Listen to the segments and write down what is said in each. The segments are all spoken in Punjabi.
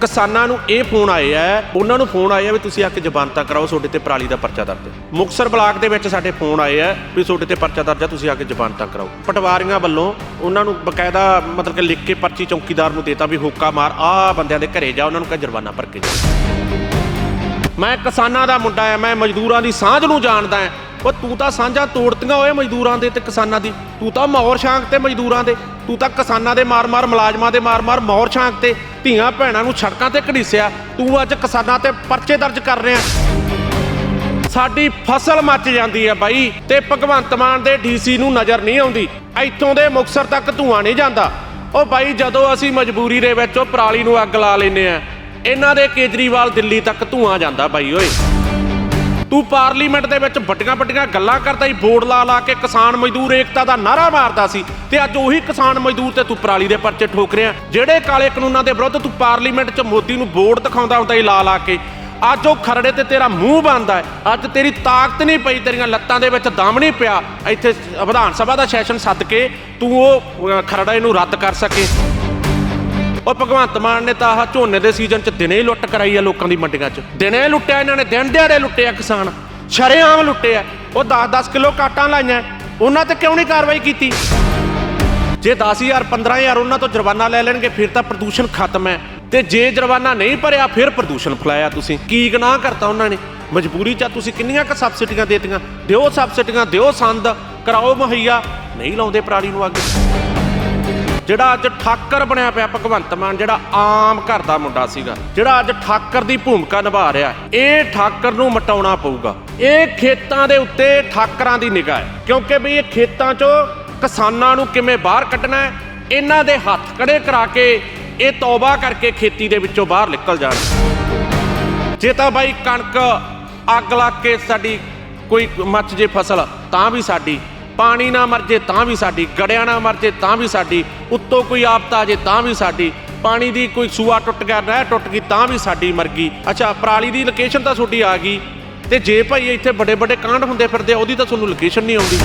ਕਿਸਾਨਾਂ ਨੂੰ ਇਹ ਫੋਨ ਆਏ ਹੈ ਉਹਨਾਂ ਨੂੰ ਫੋਨ ਆਏ ਆ ਵੀ ਤੁਸੀਂ ਆ ਕੇ ਜ਼ਬਾਨਤਾ ਕਰਾਓ, ਤੁਹਾਡੇ ਤੇ ਪਰਾਲੀ ਦਾ ਪਰਚਾ ਦਰਜ ਹੈ। ਮੁਕਸਰ ਬਲਾਕ ਦੇ ਵਿੱਚ ਸਾਡੇ ਫੋਨ ਆਏ ਆ ਵੀ ਤੁਹਾਡੇ ਤੇ ਪਰਚਾ ਦਰਜ ਹੈ ਤੁਸੀਂ ਆ ਕੇ ਜ਼ਬਾਨਤਾ ਕਰਾਓ। ਪਟਵਾਰੀਆਂ ਵੱਲੋਂ ਉਹਨਾਂ ਨੂੰ ਬਕਾਇਦਾ ਮਤਲਬ ਕਿ ਲਿਖ ਕੇ ਪਰਚੀ ਚੌਕੀਦਾਰ ਨੂੰ ਦੇਤਾ ਵੀ ਹੋਕਾ ਮਾਰ, ਆ ਬੰਦਿਆਂ ਦੇ ਘਰੇ ਜਾ, ਉਹਨਾਂ ਨੂੰ ਕਹ ਜੁਰਮਾਨਾ ਭਰ ਕੇ ਜਾ। ਮੈਂ ਕਿਸਾਨਾਂ ਦਾ ਮੁੰਡਾ ਆ, ਮੈਂ ਮਜ਼ਦੂਰਾਂ ਦੀ ਸਾਂਝ ਨੂੰ ਜਾਣਦਾ ਆ ਉਹ ਤੂੰ ਤਾਂ ਸਾਂਝਾ ਤੋੜਤੀਆਂ ਓਏ ਮਜ਼ਦੂਰਾਂ ਦੇ ਤੇ ਕਿਸਾਨਾਂ ਦੀ। ਤੂੰ ਤਾਂ ਮੌਰ ਸ਼ਾਂਕ ਤੇ ਮਜ਼ਦੂਰਾਂ ਦੇ। ਤੂੰ ਤਾਂ ਕਿਸਾਨਾਂ ਦੇ ਮਾਰ-ਮਾਰ ਮੁਲਾਜ਼ਮਾਂ ਦੇ ਮਾਰ-ਮਾਰ ਮੌਰ ਸ਼ਾਂਕ ਤੇ। ਧੀਆਂ ਭੈਣਾਂ ਨੂੰ ਸੜਕਾਂ ਤੇ ਘੜੀਸਿਆ। ਤੂੰ ਅੱਜ ਕਿਸਾਨਾਂ ਤੇ ਪਰਚੇ ਦਰਜ ਕਰ ਰਿਹਾ। ਸਾਡੀ ਫਸਲ ਮੱਚ ਜਾਂਦੀ ਹੈ ਬਾਈ ਤੇ ਭਗਵੰਤ ਮਾਨ ਦੇ ਡੀਸੀ ਨੂੰ ਨਜ਼ਰ ਨਹੀਂ ਆਉਂਦੀ। ਇੱਥੋਂ ਦੇ ਮੁਕਸਰ ਤੱਕ ਧੂਆਂ ਨਹੀਂ ਜਾਂਦਾ। ਉਹ ਬਾਈ ਜਦੋਂ ਅਸੀਂ ਮਜਬੂਰੀ ਦੇ ਵਿੱਚ ਉਹ ਪਰਾਲੀ ਨੂੰ ਅੱਗ ਲਾ ਲੈਨੇ ਆ, ਇਹਨਾਂ ਦੇ ਕੇਜਰੀਵਾਲ ਦਿੱਲੀ ਤੱਕ ਧੂਆਂ ਜਾਂਦਾ ਬਾਈ ਓਏ। ਤੂੰ ਪਾਰਲੀਮੈਂਟ ਦੇ ਵਿੱਚ ਵੱਡੀਆਂ ਵੱਡੀਆਂ ਗੱਲਾਂ ਕਰਦਾ ਹੀ ਬੋਰਡ ਲਾ ਲਾ ਕੇ ਕਿਸਾਨ ਮਜ਼ਦੂਰ ਏਕਤਾ ਦਾ ਨਾਰਾ ਮਾਰਦਾ ਸੀ ਤੇ ਅੱਜ ਉਹੀ ਕਿਸਾਨ ਮਜ਼ਦੂਰ ਤੇ ਤੂੰ ਪਰਾਲੀ ਦੇ ਪਰਚੇ ਠੋਕ ਰਿਹਾ। ਜਿਹੜੇ ਕਾਲੇ ਕਾਨੂੰਨਾਂ ਦੇ ਵਿਰੁੱਧ ਤੂੰ ਪਾਰਲੀਮੈਂਟ 'ਚ ਮੋਦੀ ਨੂੰ ਬੋਰਡ ਦਿਖਾਉਂਦਾ ਹੁੰਦਾ ਹੀ ਲਾ ਲਾ ਕੇ, ਅੱਜ ਉਹ ਖਰੜੇ ਤੇ ਤੇਰਾ ਮੂੰਹ ਬੰਦ ਹੈ। ਅੱਜ ਤੇਰੀ ਤਾਕਤ ਨਹੀਂ ਪਈ, ਤੇਰੀਆਂ ਲੱਤਾਂ ਦੇ ਵਿੱਚ ਦਮ ਨਹੀਂ ਪਿਆ। ਇੱਥੇ ਵਿਧਾਨ ਸਭਾ ਦਾ ਸੈਸ਼ਨ ਸੱਦ ਕੇ ਤੂੰ ਉਹ ਖਰੜੇ ਨੂੰ ਰੱਦ ਕਰ ਸਕੇ। ਉਹ ਭਗਵੰਤ ਮਾਨ ਨੇ ਤਾਂ ਆਹ ਝੋਨੇ ਦੇ ਸੀਜ਼ਨ 'ਚ ਦਿਨੇ ਹੀ ਲੁੱਟ ਕਰਾਈ ਆ ਲੋਕਾਂ ਦੀ ਮੰਡੀਆਂ 'ਚ। ਦਿਨੇ ਲੁੱਟਿਆ, ਇਹਨਾਂ ਨੇ ਦਿਨ ਦਿਹਾੜੇ ਲੁੱਟਿਆ ਕਿਸਾਨ। ਸ਼ਰੇਆਮ ਲੁੱਟਿਆ। ਉਹ 10-10 ਕਿਲੋ ਕਾਟਾਂ ਲਾਈਆਂ। ਉਹਨਾਂ ਤੇ ਕਿਉਂ ਨਹੀਂ ਕਾਰਵਾਈ ਕੀਤੀ? ਜੇ 10000 15000 ਉਹਨਾਂ ਤੋਂ ਜੁਰਮਾਨਾ ਲੈ ਲੈਣਗੇ, ਫਿਰ ਤਾਂ ਪ੍ਰਦੂਸ਼ਣ ਖਤਮ ਹੈ। ਤੇ ਜੇ ਜੁਰਮਾਨਾ ਨਹੀਂ ਭਰਿਆ, ਫਿਰ ਪ੍ਰਦੂਸ਼ਣ ਫੈਲਾਇਆ ਤੁਸੀਂ। ਕੀ ਗੁਨਾਹ ਕਰਤਾ ਉਹਨਾਂ ਨੇ? ਮਜਬੂਰੀ 'ਚ ਆ ਤੁਸੀਂ ਕਿੰਨੀਆਂ ਕ ਸਬਸਿਡੀਆਂ ਦੇਤੀਆਂ? ਦਿਓ ਸਬਸਿਡੀਆਂ, ਦਿਓ ਸੰਦ। ਕਰਾਓ ਮੁਹੱਈਆ। ਨਹੀਂ ਲਾਉਂਦੇ ਪਰਾਲੀ ਨੂੰ ਅੱਗ। ਜਿਹੜਾ ਅੱਜ ਠਾਕਰ ਬਣਿਆ ਪਿਆ ਭਗਵੰਤ ਮਾਨ, ਜਿਹੜਾ ਆਮ ਘਰ ਦਾ ਮੁੰਡਾ ਸੀਗਾ, ਜਿਹੜਾ ਅੱਜ ਠਾਕਰ ਦੀ ਭੂਮਿਕਾ ਨਿਭਾ ਰਿਹਾ ਇਹ ਠਾਕਰ ਨੂੰ ਮਟਾਉਣਾ ਪਊਗਾ। ਇਹ ਖੇਤਾਂ ਦੇ ਉੱਤੇ ਠਾਕਰਾਂ ਦੀ ਨਿਗਾਹ ਹੈ, ਕਿਉਂਕਿ ਵੀ ਇਹ ਖੇਤਾਂ 'ਚੋਂ ਕਿਸਾਨਾਂ ਨੂੰ ਕਿਵੇਂ ਬਾਹਰ ਕੱਢਣਾ ਹੈ, ਇਹਨਾਂ ਦੇ ਹੱਥ ਕੜੇ ਕਰਾ ਕੇ ਇਹ ਤੌਬਾ ਕਰਕੇ ਖੇਤੀ ਦੇ ਵਿੱਚੋਂ ਬਾਹਰ ਨਿਕਲ ਜਾਣ। ਜੇ ਤਾਂ ਬਾਈ ਕਣਕ ਅੱਗ ਲੱਗ ਕੇ ਸਾਡੀ ਕੋਈ ਮੱਚ ਜੇ ਫਸਲ, ਤਾਂ ਵੀ ਸਾਡੀ ਪਾਣੀ ਨਾ ਮਰ ਜੇ ਤਾਂ ਵੀ ਸਾਡੀ, ਗੜਿਆ ਨਾ ਮਰ ਜੇ ਤਾਂ ਵੀ ਸਾਡੀ, ਉੱਤੋਂ ਕੋਈ ਆਫਤ ਆ ਜੇ ਤਾਂ ਵੀ ਸਾਡੀ, ਪਾਣੀ ਦੀ ਕੋਈ ਸੂਆ ਟੁੱਟ ਗਿਆ, ਨਹਿਰ ਟੁੱਟ ਗਈ ਤਾਂ ਵੀ ਸਾਡੀ ਮਰ ਗਈ। ਅੱਛਾ, ਪਰਾਲੀ ਦੀ ਲੋਕੇਸ਼ਨ ਤਾਂ ਤੁਹਾਡੀ ਆ ਗਈ। ਤੇ ਜੇ ਭਾਈ ਇੱਥੇ ਵੱਡੇ ਵੱਡੇ ਕਾਂਡ ਹੁੰਦੇ ਫਿਰਦੇ ਉਹਦੀ ਤਾਂ ਤੁਹਾਨੂੰ ਲੋਕੇਸ਼ਨ ਨਹੀਂ ਆਉਂਦੀ।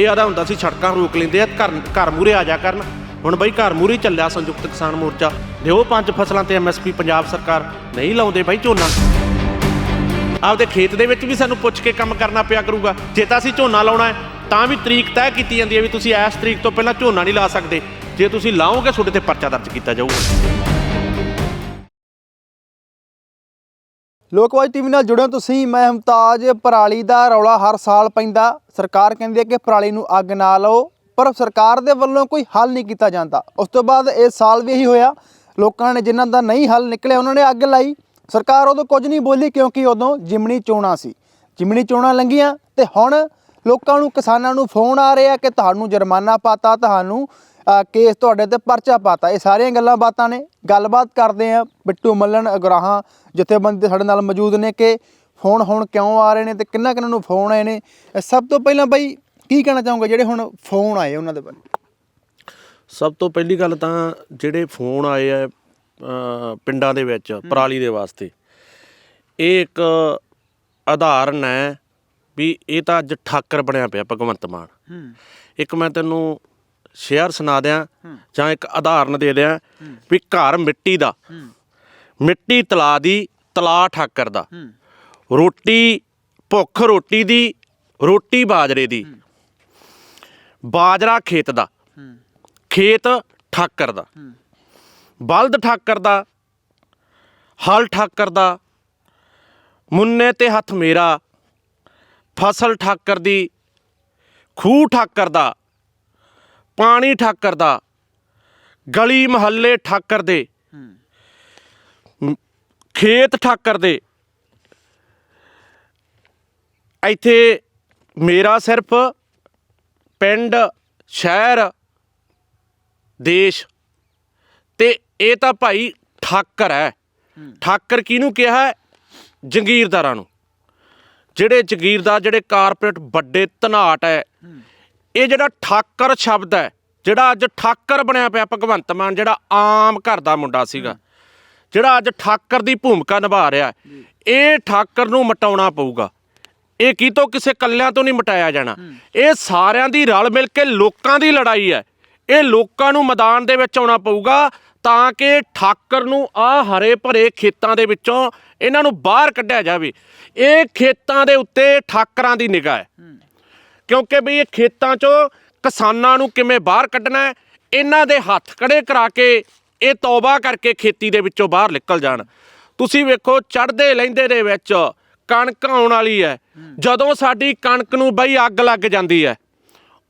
ਇਹ ਆਦਾ ਹੁੰਦਾ ਸੀ ਸੜਕਾਂ ਰੋਕ ਲੈਂਦੇ ਆ, ਘਰ ਘਰ ਮੂਰੇ ਆ ਜਾ ਕਰਨ। ਹੁਣ ਬਈ ਘਰ ਮੂਰੇ ਚੱਲਿਆ ਸੰਯੁਕਤ ਕਿਸਾਨ ਮੋਰਚਾ। ਦਿਓ ਪੰਜ ਫਸਲਾਂ ਤੇ ਐਮਐਸਪੀ ਪੰਜਾਬ ਸਰਕਾਰ ਨਹੀਂ ਲਾਉਂਦੇ ਬਾਈ ਝੋਨਾ। ਆਪਦੇ ਖੇਤ ਦੇ ਵਿੱਚ ਵੀ ਸਾਨੂੰ ਪੁੱਛ ਕੇ ਕੰਮ ਕਰਨਾ ਪਿਆ ਕਰੂਗਾ। ਜੇ ਤਾਂ ਅਸੀਂ ਝੋਨਾ ਲਾਉਣਾ ਹੈ, ਤਾਂ ਵੀ ਤਰੀਕ ਤੈਅ ਕੀਤੀ ਜਾਂਦੀ ਹੈ ਵੀ ਤੁਸੀਂ ਇਸ ਤਰੀਕ ਤੋਂ ਪਹਿਲਾਂ ਝੋਨਾ ਨਹੀਂ ਲਾ ਸਕਦੇ। ਜੇ ਤੁਸੀਂ ਲਾਓਗੇ, ਤੁਹਾਡੇ ਤੇ ਪਰਚਾ ਦਰਜ ਕੀਤਾ ਜਾਊਗਾ। ਲੋਕਵਾਜ ਟੀਵੀ ਨਾਲ ਜੁੜਿਓ ਤੁਸੀਂ। ਮੈਂ ਹਮਤਾਜ, ਪਰਾਲੀ ਦਾ ਰੌਲਾ ਹਰ ਸਾਲ ਪੈਂਦਾ। ਸਰਕਾਰ ਕਹਿੰਦੀ ਹੈ ਕਿ ਪਰਾਲੀ ਨੂੰ ਅੱਗ ਨਾ ਲਾਓ, ਪਰ ਸਰਕਾਰ ਦੇ ਵੱਲੋਂ ਕੋਈ ਹੱਲ ਨਹੀਂ ਕੀਤਾ ਜਾਂਦਾ। ਉਸ ਤੋਂ ਬਾਅਦ ਇਸ ਸਾਲ ਵੀ ਇਹੀ ਹੋਇਆ। ਲੋਕਾਂ ਨੇ ਜਿਨ੍ਹਾਂ ਦਾ ਨਹੀਂ ਹੱਲ ਨਿਕਲਿਆ, ਉਹਨਾਂ ਨੇ ਅੱਗ ਲਾਈ। ਸਰਕਾਰ ਉਦੋਂ ਕੁਝ ਨਹੀਂ ਬੋਲੀ ਕਿਉਂਕਿ ਉਦੋਂ ਜਿਮਣੀ ਚੋਣਾਂ ਸੀ। ਜਿਮਣੀ ਚੋਣਾਂ ਲੰਘੀਆਂ ਤੇ ਹੁਣ ਲੋਕਾਂ ਨੂੰ, ਕਿਸਾਨਾਂ ਨੂੰ ਫੋਨ ਆ ਰਿਹਾ ਕਿ ਤੁਹਾਨੂੰ ਜੁਰਮਾਨਾ ਪਾਤਾ, ਤੁਹਾਨੂੰ ਕੇਸ ਤੁਹਾਡੇ ਤੇ ਪਰਚਾ ਪਾਤਾ। ਇਹ ਸਾਰੀਆਂ ਗੱਲਾਂ ਬਾਤਾਂ ਨੇ। ਗੱਲਬਾਤ ਕਰਦੇ ਆ ਬਿੱਟੂ ਮੱਲਣ ਅਗਰਾਹਾਂ, ਜਥੇਬੰਦੀ ਸਾਡੇ ਨਾਲ ਮੌਜੂਦ ਨੇ ਕਿ ਫੋਨ ਹੁਣ ਕਿਉਂ ਆ ਰਹੇ ਨੇ ਤੇ ਕਿੰਨਾ ਕਿੰਨਾ ਨੂੰ ਫੋਨ ਆਏ ਨੇ। ਸਭ ਤੋਂ ਪਹਿਲਾਂ ਬਾਈ ਕੀ ਕਹਿਣਾ ਚਾਹੋਗੇ ਜਿਹੜੇ ਹੁਣ ਫੋਨ ਆਏ ਉਹਨਾਂ ਦੇ ਬਾਰੇ? ਸਭ ਤੋਂ ਪਹਿਲੀ ਗੱਲ ਤਾਂ ਜਿਹੜੇ ਫੋਨ ਆਏ ਆ ਪਿੰਡਾਂ ਦੇ ਵਿੱਚ ਪਰਾਲੀ ਦੇ ਵਾਸਤੇ। ਇਹ ਇੱਕ ਆਧਾਰਨ ਹੈ ਵੀ ਇਹ ਤਾਂ ਅੱਜ ਠਾਕਰ ਬਣਿਆ ਪਿਆ ਭਗਵੰਤ ਮਾਨ। ਇੱਕ ਮੈਂ ਤੈਨੂੰ ਸ਼ੇਅਰ ਸੁਣਾ ਦਿਆਂ ਜਾਂ ਇੱਕ ਉਦਾਹਰਨ ਦੇ ਦਿਆਂ ਵੀ ਘਰ ਮਿੱਟੀ ਦਾ। ਮਿੱਟੀ ਤਲਾ ਦੀ ਤਲਾ ਠਾਕਰ ਦਾ। ਰੋਟੀ ਭੁੱਖ ਰੋਟੀ ਦੀ ਰੋਟੀ ਬਾਜਰੇ ਦੀ। ਬਾਜਰਾ ਖੇਤ ਦਾ। ਖੇਤ ਠਾਕਰ ਦਾ। ਬਲਦ ਠਾਕਰ ਦਾ, ਹਲ ਠਾਕਰ ਦਾ, ਮੁੰਨੇ ਤੇ ਹੱਥ ਮੇਰਾ, ਫਸਲ ਠਾਕਰ ਦੀ, ਖੂਹ ਠਾਕਰ ਦਾ, ਪਾਣੀ ਠਾਕਰ ਦਾ, ਗਲੀ ਮਹੱਲੇ ਠਾਕਰ ਦੇ ਖੇਤ ਠਾਕਰ ਦੇ। ਇੱਥੇ ਮੇਰਾ ਸਿਰਫ ਪਿੰਡ, ਸ਼ਹਿਰ, ਦੇਸ਼ ਤੇ ਇਹ ਤਾਂ ਭਾਈ ਠਾਕਰ ਹੈ। ਠਾਕਰ ਕਿਹਨੂੰ ਕਿਹਾ ਹੈ? ਜੰਗੀਰਦਾਰਾਂ ਨੂੰ। ਜਿਹੜੇ ਜਗੀਰਦਾਰ, ਜਿਹੜੇ ਕਾਰਪੋਰੇਟ ਵੱਡੇ ਧਨਾਟ ਹੈ, ਇਹ ਜਿਹੜਾ ਠਾਕਰ ਸ਼ਬਦ ਹੈ, ਜਿਹੜਾ ਅੱਜ ਠਾਕਰ ਬਣਿਆ ਪਿਆ ਭਗਵੰਤ ਮਾਨ, ਜਿਹੜਾ ਆਮ ਘਰ ਦਾ ਮੁੰਡਾ ਸੀਗਾ, ਜਿਹੜਾ ਅੱਜ ਠਾਕਰ ਦੀ ਭੂਮਿਕਾ ਨਿਭਾ ਰਿਹਾ ਇਹ ਠਾਕਰ ਨੂੰ ਮਟਾਉਣਾ ਪਊਗਾ। ਇਹ ਕੀ ਤੋਂ ਕਿਸੇ ਕੱਲਿਆਂ ਤੋਂ ਨਹੀਂ ਮਟਾਇਆ ਜਾਣਾ। ਇਹ ਸਾਰਿਆਂ ਦੀ ਰਲ ਮਿਲ ਕੇ ਲੋਕਾਂ ਦੀ ਲੜਾਈ ਹੈ। ਇਹ ਲੋਕਾਂ ਨੂੰ ਮੈਦਾਨ ਦੇ ਵਿੱਚ ਆਉਣਾ ਪਊਗਾ। ਤਾਂ ਕਿ ਠਾਕਰ ਨੂੰ ਆ ਹਰੇ ਭਰੇ ਖੇਤਾਂ ਦੇ ਵਿੱਚੋਂ ਇਹਨਾਂ ਨੂੰ ਬਾਹਰ ਕੱਢਿਆ ਜਾਵੇ। ਇਹ ਖੇਤਾਂ ਦੇ ਉੱਤੇ ਠਾਕਰਾਂ ਦੀ ਨਿਗਾਹ ਹੈ। ਕਿਉਂਕਿ ਵੀ ਇਹ ਖੇਤਾਂ 'ਚੋਂ ਕਿਸਾਨਾਂ ਨੂੰ ਕਿਵੇਂ ਬਾਹਰ ਕੱਢਣਾ ਹੈ ਇਹਨਾਂ ਦੇ ਹੱਥ ਖੜੇ ਕਰਾ ਕੇ ਇਹ ਤੌਬਾ ਕਰਕੇ ਖੇਤੀ ਦੇ ਵਿੱਚੋਂ ਬਾਹਰ ਨਿਕਲ ਜਾਣ। ਤੁਸੀਂ ਵੇਖੋ ਚੜਦੇ ਲੈਂਦੇ ਦੇ ਵਿੱਚ ਕਣਕ ਆਉਣ ਵਾਲੀ ਹੈ। ਜਦੋਂ ਸਾਡੀ ਕਣਕ ਨੂੰ ਬਈ ਅੱਗ ਲੱਗ ਜਾਂਦੀ ਹੈ